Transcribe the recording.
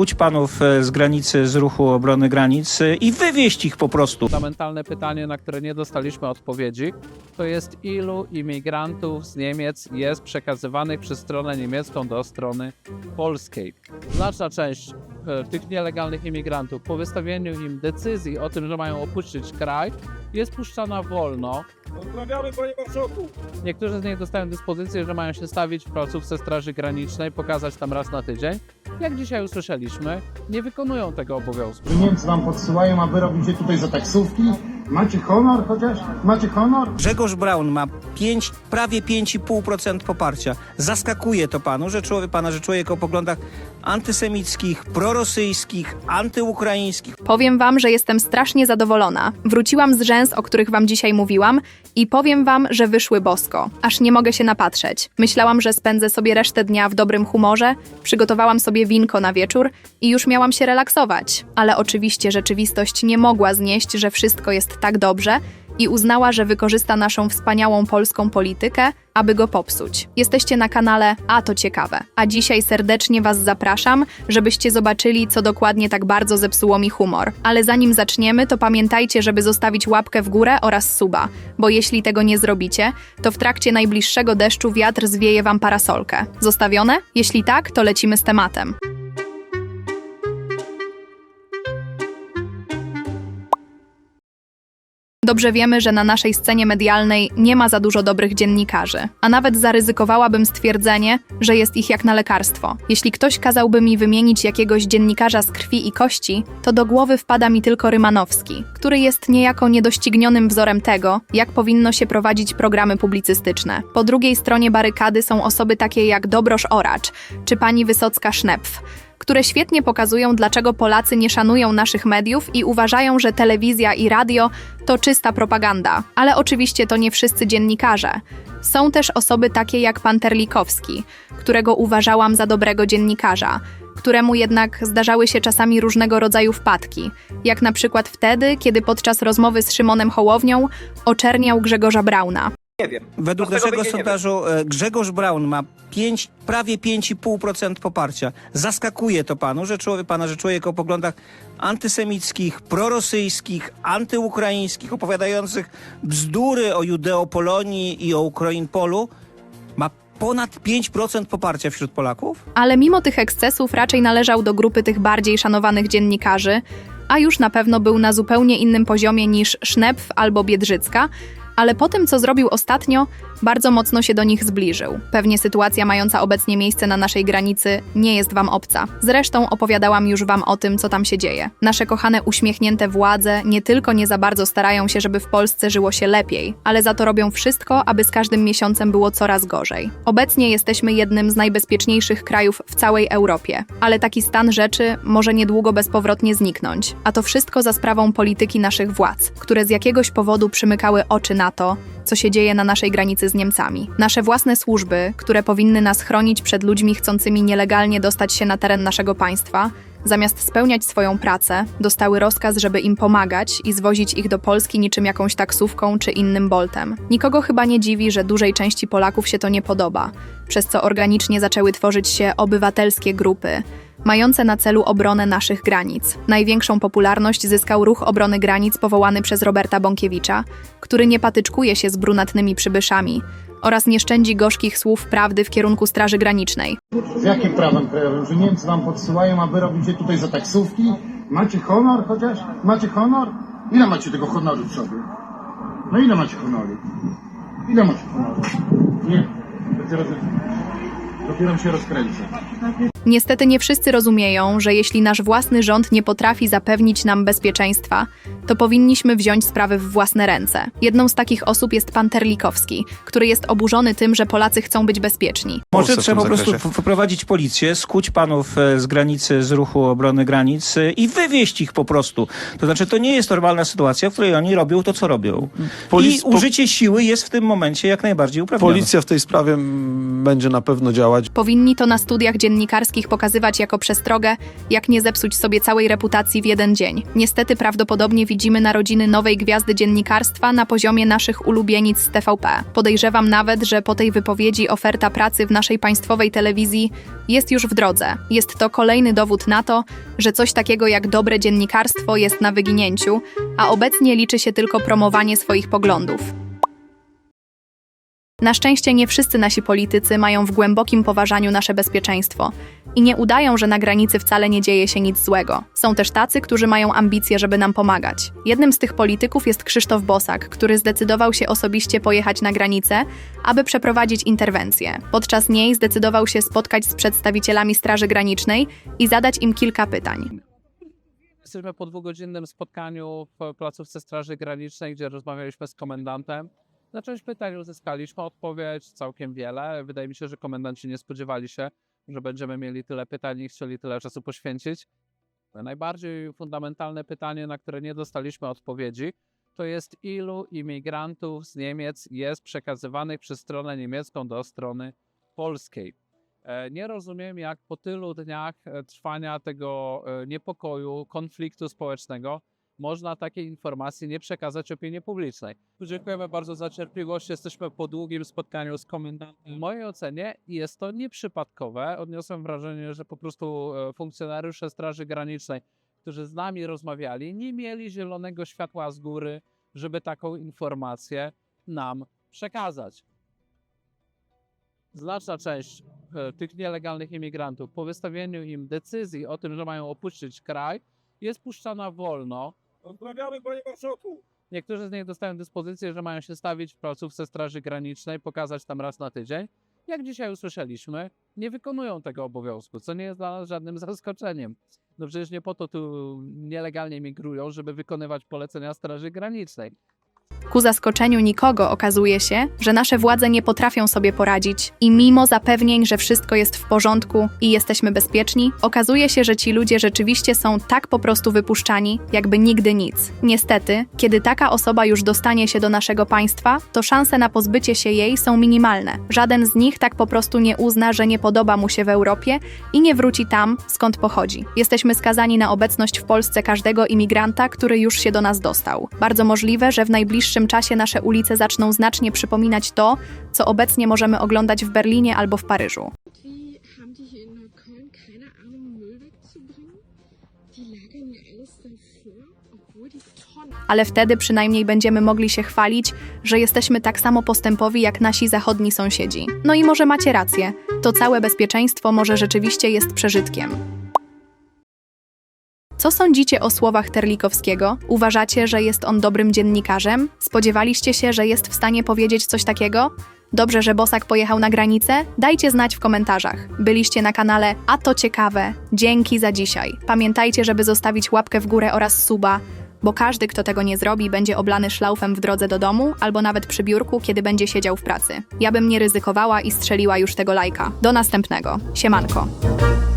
Łódź panów e, z granicy, z ruchu obrony granic i wywieźć ich po prostu. Fundamentalne pytanie, na które nie dostaliśmy odpowiedzi, to jest ilu imigrantów z Niemiec jest przekazywanych przez stronę niemiecką do strony polskiej. Znaczna część e, tych nielegalnych imigrantów po wystawieniu im decyzji o tym, że mają opuścić kraj, jest puszczana wolno. Pozdrawiamy panie marszałku. Niektórzy z nich dostają dyspozycję, że mają się stawić w placówce Straży Granicznej, pokazać tam raz na tydzień. Jak dzisiaj usłyszeliśmy, nie wykonują tego obowiązku. Niemcy wam podsyłają, a wy robicie tutaj za taksówki? Macie honor chociaż? Macie honor? Grzegorz Braun ma 5, prawie 5,5% poparcia. Zaskakuje to panu, że człowiek, pana, że człowiek o poglądach antysemickich, prorosyjskich, antyukraińskich, Powiem wam, że jestem strasznie zadowolona. Wróciłam z rzęs, o których wam dzisiaj mówiłam i powiem wam, że wyszły bosko. Aż nie mogę się napatrzeć. Myślałam, że spędzę sobie resztę dnia w dobrym humorze, przygotowałam sobie winko na wieczór i już miałam się relaksować. Ale oczywiście rzeczywistość nie mogła znieść, że wszystko jest tak dobrze i uznała, że wykorzysta naszą wspaniałą polską politykę, aby go popsuć. Jesteście na kanale A to ciekawe. A dzisiaj serdecznie Was zapraszam, żebyście zobaczyli, co dokładnie tak bardzo zepsuło mi humor. Ale zanim zaczniemy, to pamiętajcie, żeby zostawić łapkę w górę oraz suba, bo jeśli tego nie zrobicie, to w trakcie najbliższego deszczu wiatr zwieje Wam parasolkę. Zostawione? Jeśli tak, to lecimy z tematem. Dobrze wiemy, że na naszej scenie medialnej nie ma za dużo dobrych dziennikarzy, a nawet zaryzykowałabym stwierdzenie, że jest ich jak na lekarstwo. Jeśli ktoś kazałby mi wymienić jakiegoś dziennikarza z krwi i kości, to do głowy wpada mi tylko Rymanowski, który jest niejako niedoścignionym wzorem tego, jak powinno się prowadzić programy publicystyczne. Po drugiej stronie barykady są osoby takie jak Dobrosz Oracz czy pani Wysocka-Sznepf, które świetnie pokazują, dlaczego Polacy nie szanują naszych mediów i uważają, że telewizja i radio to czysta propaganda. Ale oczywiście to nie wszyscy dziennikarze. Są też osoby takie jak pan Terlikowski, którego uważałam za dobrego dziennikarza, któremu jednak zdarzały się czasami różnego rodzaju wpadki, jak na przykład wtedy, kiedy podczas rozmowy z Szymonem Hołownią oczerniał Grzegorza Brauna. Nie wiem. Według naszego sondażu e, Grzegorz Braun ma 5, prawie 5,5% poparcia. Zaskakuje to panu, że człowiek, pana, że człowiek o poglądach antysemickich, prorosyjskich, antyukraińskich, opowiadających bzdury o Judeopolonii i o Ukrainpolu, ma ponad 5% poparcia wśród Polaków? Ale mimo tych ekscesów raczej należał do grupy tych bardziej szanowanych dziennikarzy, a już na pewno był na zupełnie innym poziomie niż Sznepf albo Biedrzycka, ale po tym, co zrobił ostatnio, bardzo mocno się do nich zbliżył. Pewnie sytuacja mająca obecnie miejsce na naszej granicy nie jest wam obca. Zresztą opowiadałam już wam o tym, co tam się dzieje. Nasze kochane uśmiechnięte władze nie tylko nie za bardzo starają się, żeby w Polsce żyło się lepiej, ale za to robią wszystko, aby z każdym miesiącem było coraz gorzej. Obecnie jesteśmy jednym z najbezpieczniejszych krajów w całej Europie, ale taki stan rzeczy może niedługo bezpowrotnie zniknąć. A to wszystko za sprawą polityki naszych władz, które z jakiegoś powodu przymykały oczy na to, co się dzieje na naszej granicy z Niemcami. Nasze własne służby, które powinny nas chronić przed ludźmi chcącymi nielegalnie dostać się na teren naszego państwa, zamiast spełniać swoją pracę, dostały rozkaz, żeby im pomagać i zwozić ich do Polski niczym jakąś taksówką czy innym boltem. Nikogo chyba nie dziwi, że dużej części Polaków się to nie podoba, przez co organicznie zaczęły tworzyć się obywatelskie grupy, mające na celu obronę naszych granic. Największą popularność zyskał ruch obrony granic powołany przez Roberta Bąkiewicza, który nie patyczkuje się z brunatnymi przybyszami oraz nie szczędzi gorzkich słów prawdy w kierunku Straży Granicznej. Z jakim prawem krajowym? Że Niemcy wam podsyłają, a wy robicie tutaj za taksówki? Macie honor chociaż? Macie honor? Ile macie tego honoru w sobie? No ile macie honoru? Ile macie honoru? Nie. Dopiero, dopiero się rozkręcę. Niestety nie wszyscy rozumieją, że jeśli nasz własny rząd nie potrafi zapewnić nam bezpieczeństwa, to powinniśmy wziąć sprawy w własne ręce. Jedną z takich osób jest pan Terlikowski, który jest oburzony tym, że Polacy chcą być bezpieczni. Może trzeba po prostu zakresie. w- wyprowadzić policję, skuć panów e, z granicy, z ruchu obrony granic e, i wywieźć ich po prostu. To znaczy, to nie jest normalna sytuacja, w której oni robią to, co robią. Polic- I użycie siły jest w tym momencie jak najbardziej uprawnione. Policja w tej sprawie będzie na pewno działać. Powinni to na studiach dziennikarskich pokazywać jako przestrogę, jak nie zepsuć sobie całej reputacji w jeden dzień. Niestety prawdopodobnie widzimy narodziny nowej gwiazdy dziennikarstwa na poziomie naszych ulubienic z TVP. Podejrzewam nawet, że po tej wypowiedzi oferta pracy w naszej państwowej telewizji jest już w drodze. Jest to kolejny dowód na to, że coś takiego jak dobre dziennikarstwo jest na wyginięciu, a obecnie liczy się tylko promowanie swoich poglądów. Na szczęście nie wszyscy nasi politycy mają w głębokim poważaniu nasze bezpieczeństwo i nie udają, że na granicy wcale nie dzieje się nic złego. Są też tacy, którzy mają ambicje, żeby nam pomagać. Jednym z tych polityków jest Krzysztof Bosak, który zdecydował się osobiście pojechać na granicę, aby przeprowadzić interwencję. Podczas niej zdecydował się spotkać z przedstawicielami Straży Granicznej i zadać im kilka pytań. Jesteśmy po dwugodzinnym spotkaniu w placówce Straży Granicznej, gdzie rozmawialiśmy z komendantem. Na część pytań uzyskaliśmy odpowiedź, całkiem wiele. Wydaje mi się, że komendanci nie spodziewali się, że będziemy mieli tyle pytań i chcieli tyle czasu poświęcić. Najbardziej fundamentalne pytanie, na które nie dostaliśmy odpowiedzi, to jest ilu imigrantów z Niemiec jest przekazywanych przez stronę niemiecką do strony polskiej. E, Nie rozumiem, jak po tylu dniach e, trwania tego e, niepokoju, konfliktu społecznego można takiej informacji nie przekazać opinii publicznej. Dziękujemy bardzo za cierpliwość. Jesteśmy po długim spotkaniu z komendantem. W mojej ocenie jest to nieprzypadkowe. Odniosłem wrażenie, że po prostu e, funkcjonariusze Straży Granicznej, którzy z nami rozmawiali, nie mieli zielonego światła z góry, żeby taką informację nam przekazać znaczna część e, tych nielegalnych imigrantów po wystawieniu im decyzji o tym, że mają opuścić kraj, jest puszczana wolno. Pozdrawiamy panie marszałku. Niektórzy z nich dostają dyspozycję, że mają się stawić w placówce Straży Granicznej, pokazać tam raz na tydzień. Jak dzisiaj usłyszeliśmy, nie wykonują tego obowiązku, co nie jest dla nas żadnym zaskoczeniem. No przecież nie po to tu nielegalnie migrują, żeby wykonywać polecenia Straży Granicznej. Ku zaskoczeniu nikogo okazuje się, że nasze władze nie potrafią sobie poradzić i mimo zapewnień, że wszystko jest w porządku i jesteśmy bezpieczni, okazuje się, że ci ludzie rzeczywiście są tak po prostu wypuszczani, jakby nigdy nic. Niestety, kiedy taka osoba już dostanie się do naszego państwa, to szanse na pozbycie się jej są minimalne. Żaden z nich tak po prostu nie uzna, że nie podoba mu się w Europie i nie wróci tam, skąd pochodzi. Jesteśmy skazani na obecność w Polsce każdego imigranta, który już się do nas dostał. Bardzo możliwe, że w najbliższym czasie nasze ulice zaczną znacznie przypominać to, co obecnie możemy oglądać w Berlinie albo w Paryżu. Ale wtedy przynajmniej będziemy mogli się chwalić, że jesteśmy tak samo postępowi jak nasi zachodni sąsiedzi. No i może macie rację, to całe bezpieczeństwo może rzeczywiście jest przeżytkiem. Co sądzicie o słowach Terlikowskiego? Uważacie, że jest on dobrym dziennikarzem? Spodziewaliście się, że jest w stanie powiedzieć coś takiego? Dobrze, że Bosak pojechał na granicę? Dajcie znać w komentarzach. Byliście na kanale A to ciekawe. Dzięki za dzisiaj. Pamiętajcie, żeby zostawić łapkę w górę oraz suba, bo każdy, kto tego nie zrobi, będzie oblany szlaufem w drodze do domu albo nawet przy biurku, kiedy będzie siedział w pracy. Ja bym nie ryzykowała i strzeliła już tego lajka. Do następnego. Siemanko.